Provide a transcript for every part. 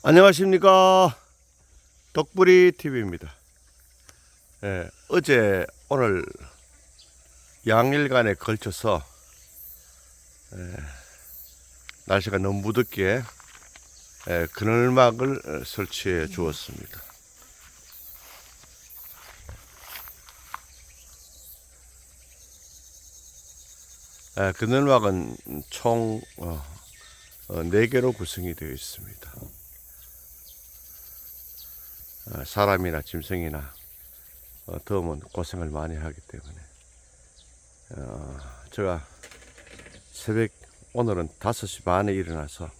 안녕하십니까 덕불이 TV입니다. 예, 어제 오늘 양일간에 걸쳐서 예, 날씨가 너무 무덥기에 예, 그늘막을 어, 설치해 주었습니다. 예, 그늘막은 총 어, 어, 4개로 구성이 되어 있습니다. 어, 사람이나 짐승이나 어, 더우면 고생을 많이 하기 때문에 어, 제가 새벽 오늘은 5시 반에 일어나서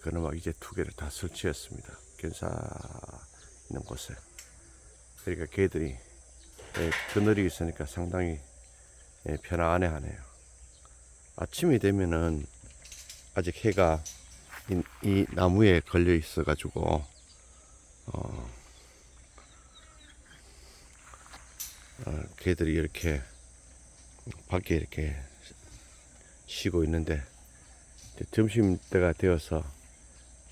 그나마 이제 두 개를 다 설치했습니다. 견사 있는 곳에 그러니까 개들이 예, 그늘이 있으니까 상당히 예, 편안해하네요. 아침이 되면은 아직 해가 이, 이 나무에 걸려 있어 가지고 어, 어, 개들이 이렇게 밖에 이렇게 쉬고 있는데 점심 때가 되어서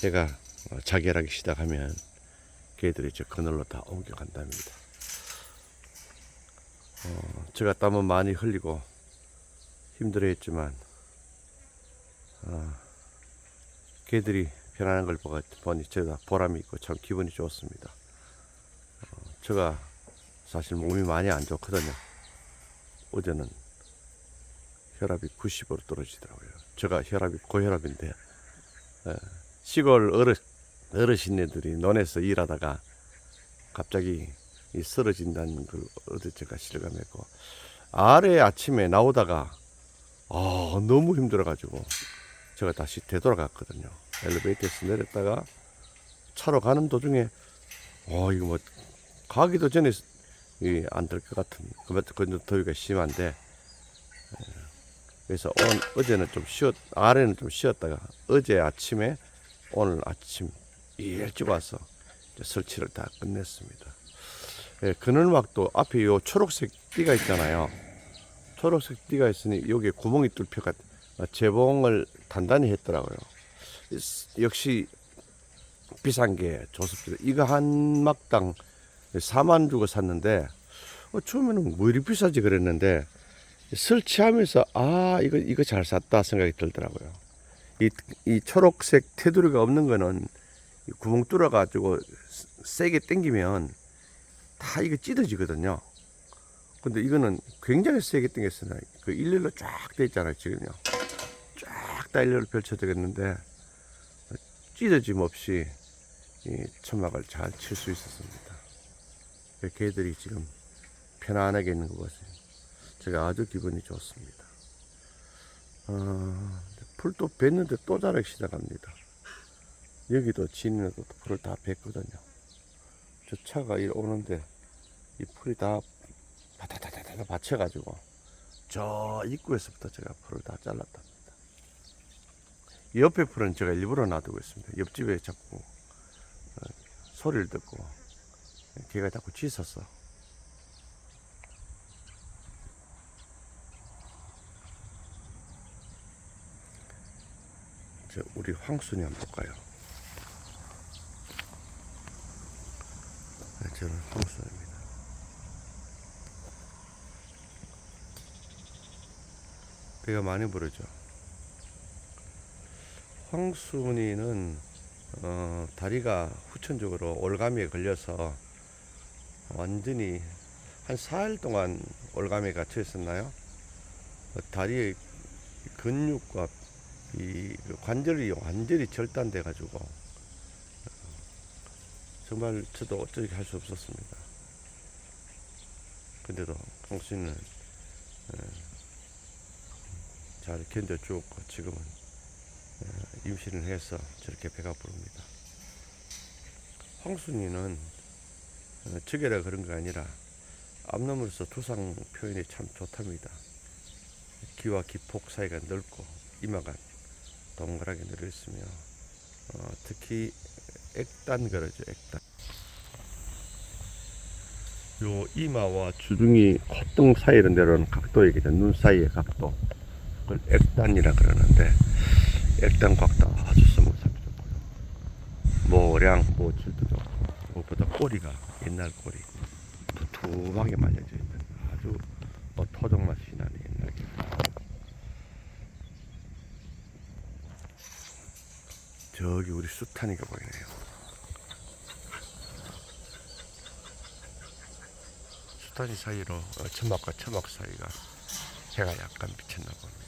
해가 어, 자결하기 시작하면 개들이 저 그늘로 다 옮겨간답니다. 어, 제가 땀은 많이 흘리고 힘들어했지만 어, 개들이 편안한 걸 보니 제가 보람이 있고 참 기분이 좋습니다. 어, 제가 사실 몸이 많이 안 좋거든요. 어제는 혈압이 90으로 떨어지더라고요. 제가 혈압이 고혈압인데 예, 시골 어르, 어르신네들이 논에서 일하다가 갑자기 이 쓰러진다는 걸 어제 제가 실감했고 아래 아침에 나오다가 아 너무 힘들어가지고 제가 다시 되돌아갔거든요. 엘리베이터에서 내렸다가 차로 가는 도중에 어 이거 뭐 가기도 전에 안될 것 같은 그만큼 그 더위가 심한데 예, 그래서 온, 어제는 좀 쉬었 아래는 좀 쉬었다가 어제 아침에 오늘 아침 일찍 와서 설치를 다 끝냈습니다. 예, 그늘막도 앞에 요 초록색 띠가 있잖아요. 초록색 띠가 있으니 여기에 구멍이 뚫혀가 재봉을 단단히 했더라고요. 역시 비싼 게 좋습니다. 이거 한 막당 4만 주고 샀는데 어, 처음에는 뭐 이리 비싸지 그랬는데 설치하면서 아 이거 이거 잘 샀다 생각이 들더라고요. 이, 이 초록색 테두리가 없는 거는 이 구멍 뚫어 가지고 세게 당기면 다 이거 찢어지거든요. 근데 이거는 굉장히 세게 당겼어요. 그 일렬로 쫙 돼 있잖아요, 지금요. 쫙 다 일렬로 펼쳐지겠는데 찢어짐 없이 이 천막을 잘 칠 수 있었습니다. 그 개들이 지금 편안하게 있는 것 같아요. 제가 아주 기분이 좋습니다. 어, 풀도 뱄는데 또 자라기 시작합니다. 여기도 진에도 풀을 다 뱄거든요. 저 차가 이 오는데 이 풀이 다 바다다다다 받쳐가지고 저 입구에서부터 제가 풀을 다 잘랐답니다. 이 옆에 풀은 제가 일부러 놔두고 있습니다. 옆집에 자꾸 어, 소리를 듣고 걔가 자꾸 짖었어. 저 우리 황순이 한번 볼까요? 네, 저는 황순입니다. 배가 많이 부르죠. 황순이는 어, 다리가 후천적으로 올가미에 걸려서 완전히 한 4일 동안 올가미에 갇혀 있었나요? 어, 다리의 근육과 이 관절이 완전히 절단돼 가지고 어, 정말 저도 어떻게 할 수 없었습니다. 근데도 황순이는 어, 잘 견뎌주었고 지금은 어, 임신을 해서 저렇게 배가 부릅니다. 황순이는 어, 적이라 그런 게 아니라 앞놈으로서 두상 표현이 참 좋답니다. 귀와 기폭 사이가 넓고 이마가 동그랗게 늘어 있으며 어, 특히 액단 그러죠 액단. 요 이마와 주둥이 콧등 사이로 내려오는 각도에 눈 사이의 각도 그걸 액단이라 그러는데 각도 아주 스무스하게 좋고요. 모량 모칠도 무엇보다 꼬리가 옛날 꼬리 두툼하게 말려져 있는 아주 뭐 토종 맛이 나는 옛날 게. 저기 우리 수탄이가 보이네요. 수탄이 사이로 어, 천막과 천막 사이가 해가 약간 비쳤나 봅니다.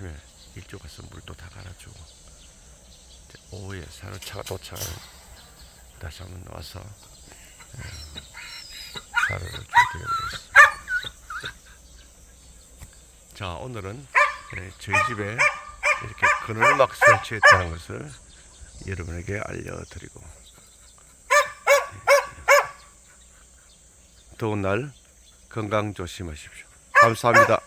아침에 일찍 가서 물도 다 갈아주고 오후에 사료차가 도착을 다시 한번 와서 예, 사료를 줘드리겠습니다. 자 오늘은 예, 저희 집에 이렇게 그늘을 막 설치했다는 것을 여러분에게 알려드리고 예, 더운 날 건강 조심하십시오. 감사합니다.